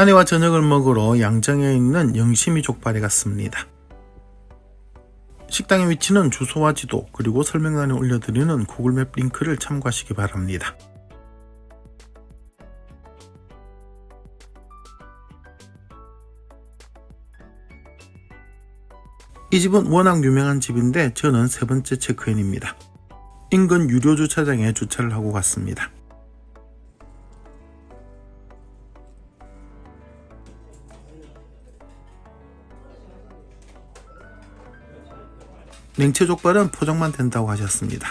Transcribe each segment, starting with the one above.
아내와 저녁을 먹으러 양정에 있는 영심이 족발에 갔습니다. 식당의 위치는 주소와 지도 그리고 설명란에 올려드리는 구글맵 링크를 참고하시기 바랍니다. 이 집은 워낙 유명한 집인데 저는 세 번째 체크인입니다. 인근 유료 주차장에 주차를 하고 갔습니다. 냉채 족발은 포장만 된다고 하셨습니다.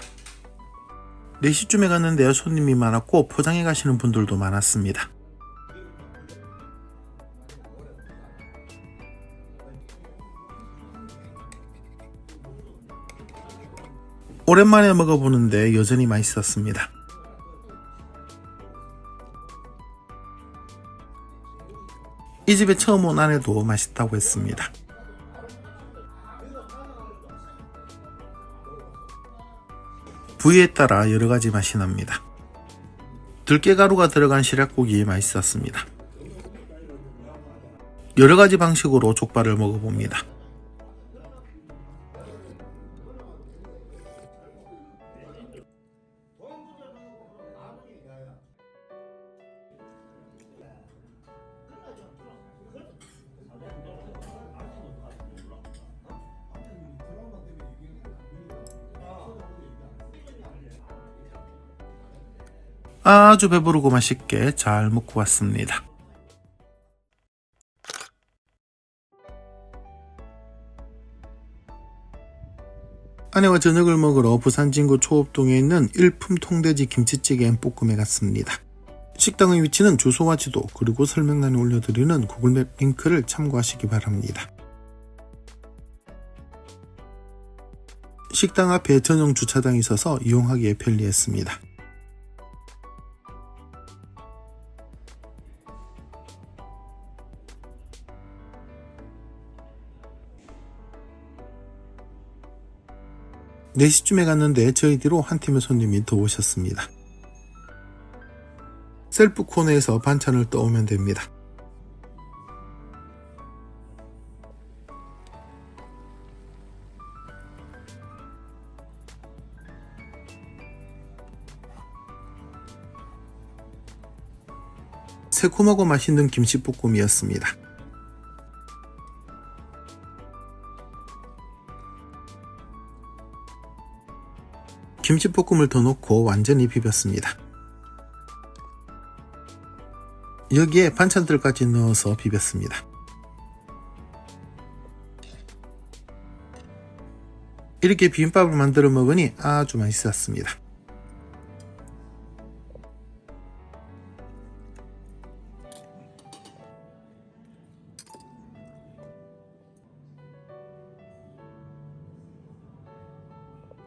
4시쯤에 갔는데 손님이 많았고 포장해 가시는 분들도 많았습니다. 오랜만에 먹어보는데 여전히 맛있었습니다. 이 집에 처음 온 아내도 맛있다고 했습니다. 부위에 따라 여러 가지 맛이 납니다. 들깨가루가 들어간 시락국이 맛있었습니다. 여러 가지 방식으로 족발을 먹어봅니다. 아주 배부르고 맛있게 잘 먹고 왔습니다. 아내와 저녁을 먹으러 부산 진구 초읍동에 있는 일품 통돼지 김치찌개 앤 볶음에 갔습니다. 식당의 위치는 주소와 지도 그리고 설명란에 올려드리는 구글맵 링크를 참고하시기 바랍니다. 식당 앞에 전용 주차장이 있어서 이용하기에 편리했습니다. 네시쯤에 갔는데 저희 뒤로 한 팀의 손님이 더 오셨습니다. 셀프 코너에서 반찬을 떠오면 됩니다. 새콤하고 맛있는 김치볶음이었습니다. 김치볶음을 더 넣고 완전히 비볐습니다. 여기에 반찬들까지 넣어서 비볐습니다. 이렇게 비빔밥을 만들어 먹으니 아주 맛있었습니다.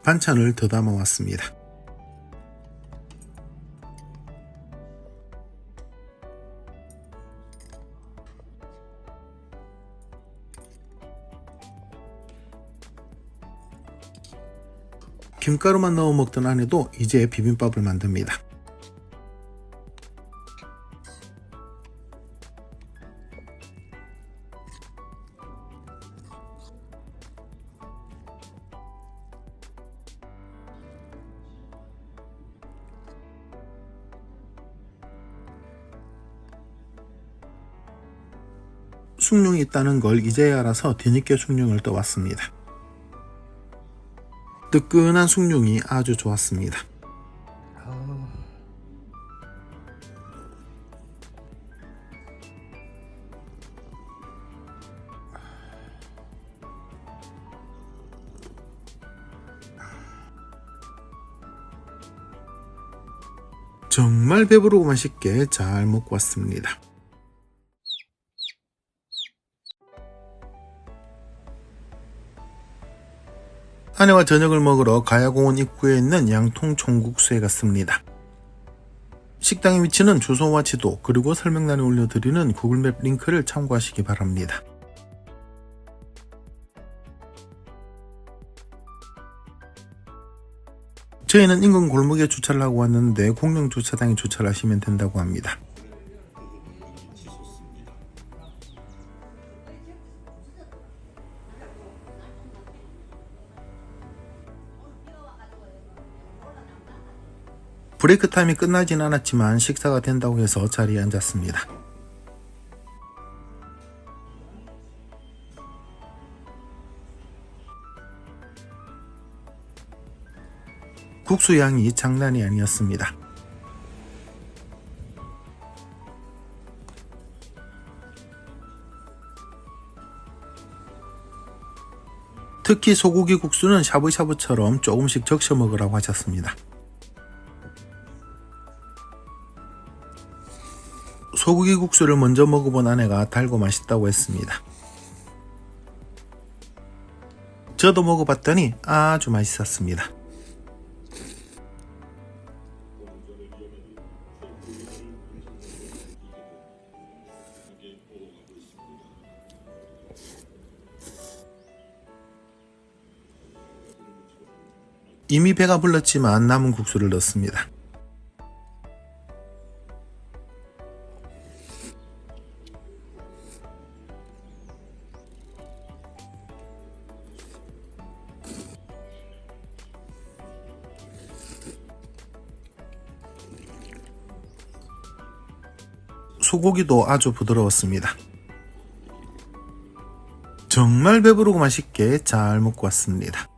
반찬을 더 담아 왔습니다. 김가루만 넣어 먹던 아내도 이제 비빔밥을 만듭니다. 숭늉이 있다는 걸 이제야 알아서 뒤늦게 숭늉을 떠왔습니다. 뜨끈한 숭늉이 아주 좋았습니다. 정말 배부르고 맛있게 잘 먹고 왔습니다. 아내와 저녁을 먹으러 가야공원 입구에 있는 양통 총국수에 갔습니다. 식당의 위치는 주소와 지도 그리고 설명란에 올려드리는 구글맵 링크를 참고하시기 바랍니다. 저희는 인근 골목에 주차를 하고 왔는데 공영 주차장에 주차를 하시면 된다고 합니다. 브레이크 타임이 끝나진 않았지만 식사가 된다고 해서 자리에 앉았습니다. 국수 양이 장난이 아니었습니다. 특히 소고기 국수는 샤브샤브처럼 조금씩 적셔 먹으라고 하셨습니다. 소고기 국수를 먼저 먹어본 아내가 달고 맛있다고 했습니다. 저도 먹어봤더니 아주 맛있었습니다. 이미 배가 불렀지만 남은 국수를 넣습니다. 소고기도 아주 부드러웠습니다. 정말 배부르고 맛있게 잘 먹고 왔습니다.